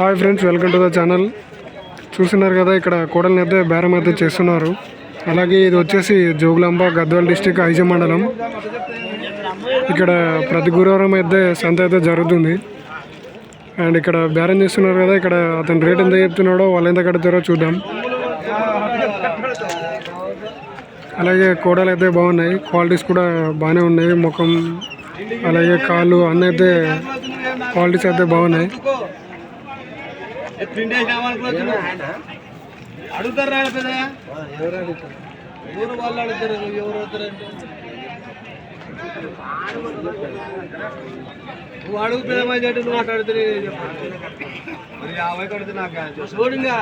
Hi friends welcome to the channel. చూస్తున్నారు కదా ఇక్కడ కోడల్ని అయితే బేరం అయితే చేస్తున్నారు. అలాగే ఇది వచ్చేసి జోగులాంబ గద్వాల్ డిస్టిక్ ఐజ మండలం. ఇక్కడ ప్రతి గురువారం అయితే సంత అయితే జరుగుతుంది. అండ్ ఇక్కడ బేరం చేస్తున్నారు కదా ఇక్కడ అతను రేట్ ఎంత చెప్తున్నాడో వాళ్ళు ఎంత కడతారో చూద్దాం. అలాగే కోడలు అయితే బాగున్నాయి క్వాలిటీస్ కూడా బాగానే ఉన్నాయి ముఖం అలాగే కాళ్ళు అన్నీ అయితే క్వాలిటీస్ అయితే బాగున్నాయి. అడుగుతారు రా పెద్ద ఎవరు వాళ్ళు అడుగుతారు? ఎవరు అవుతారంటే నువ్వు అడుగు పెద్ద మంచి అంటే నువ్వు చెప్పాను. మరి యాభై కడితే నాకు చూడంగా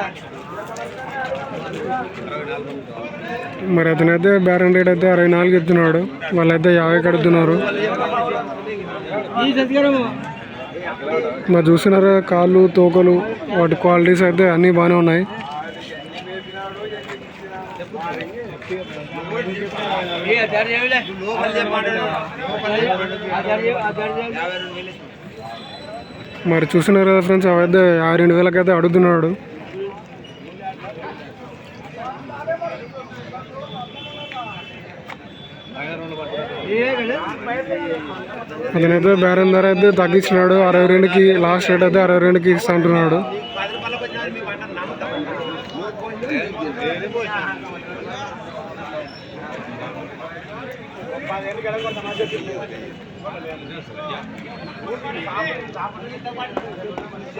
మరి అతనైతే బేరం రేట్ అయితే అరవై నాలుగు ఇస్తున్నాడు వాళ్ళైతే యాభై కడుతున్నారు. మరి చూసినారా కాళ్ళు తోకలు వాటి క్వాలిటీస్ అయితే అన్నీ బాగానే ఉన్నాయి. మరి చూసినారా ఫ్రెండ్స్ అవైతే ఆ రెండు వేలకైతే అడుగుతున్నాడు. అతనైతే బేరం ధర అయితే తగ్గించినాడు. అరవై రెండుకి లాస్ట్ రేట్ అయితే అరవై రెండుకి ఇస్తా అంటున్నాడు.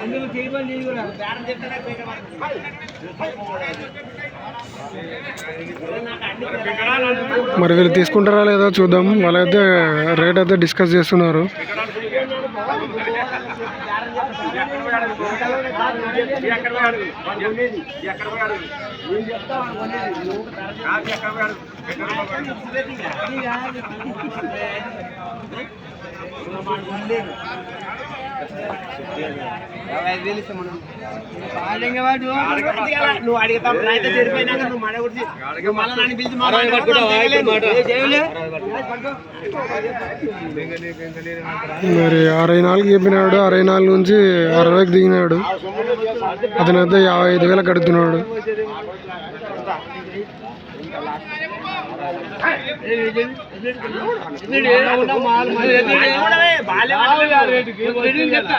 అందులో చేయమని నేను కూడా. మరి వీళ్ళు తీసుకుంటారా లేదా చూద్దాం. వాళ్ళైతే రేట్ అయితే డిస్కస్ చేస్తున్నారు. నువ్వు అడిగితే అయితే చెడిపోయినాక నువ్వు మడ కొడిచి మళ్ళీ నన్ను పిలిచి మరి అరవై నాలుగు చెప్పినాడు అరవై నాలుగు నుంచి అరవైకి దిగినాడు అతనైతే యాభై ఐదు వేలు కడుతున్నాడు చెప్తా.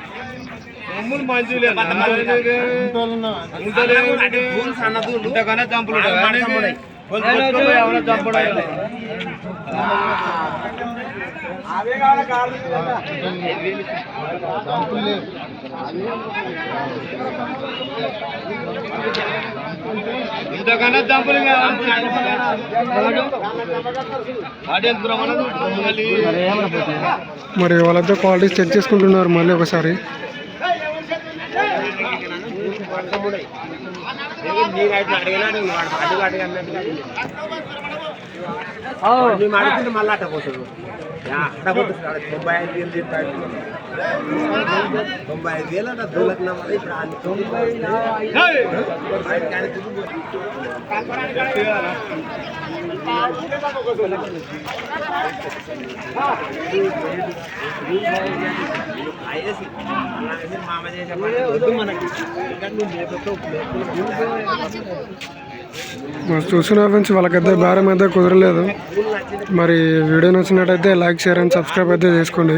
ఇంతకన్నా చంపులు చంపడం ఇంతకన్నా చంపులు మరి వాళ్ళైతే క్వాలిటీస్ చెక్ చేసుకుంటున్నారు మళ్ళీ ఒకసారి. నీకు అయితే అడిగినాడు అడుగు అడిగి అన్నట్టు మేము అడుగుతుంటే మళ్ళీ అట్ట పోతాడు అట్ట పోతుంది తొంభై ఐదు వేలు చెప్పాడు. తొంభై ఐదు వేలు అంటే దూలకున్నా మళ్ళీ ఇప్పుడు అన్ని తొంభై మామ చేసే మనకి మరి ఫ్రెండ్స్ వాళ్ళకైతే అయితే కుదరలేదు. మరి వీడియో నచ్చినట్టయితే లైక్ షేర్ అండ్ సబ్స్క్రైబ్ అయితే చేసుకోండి.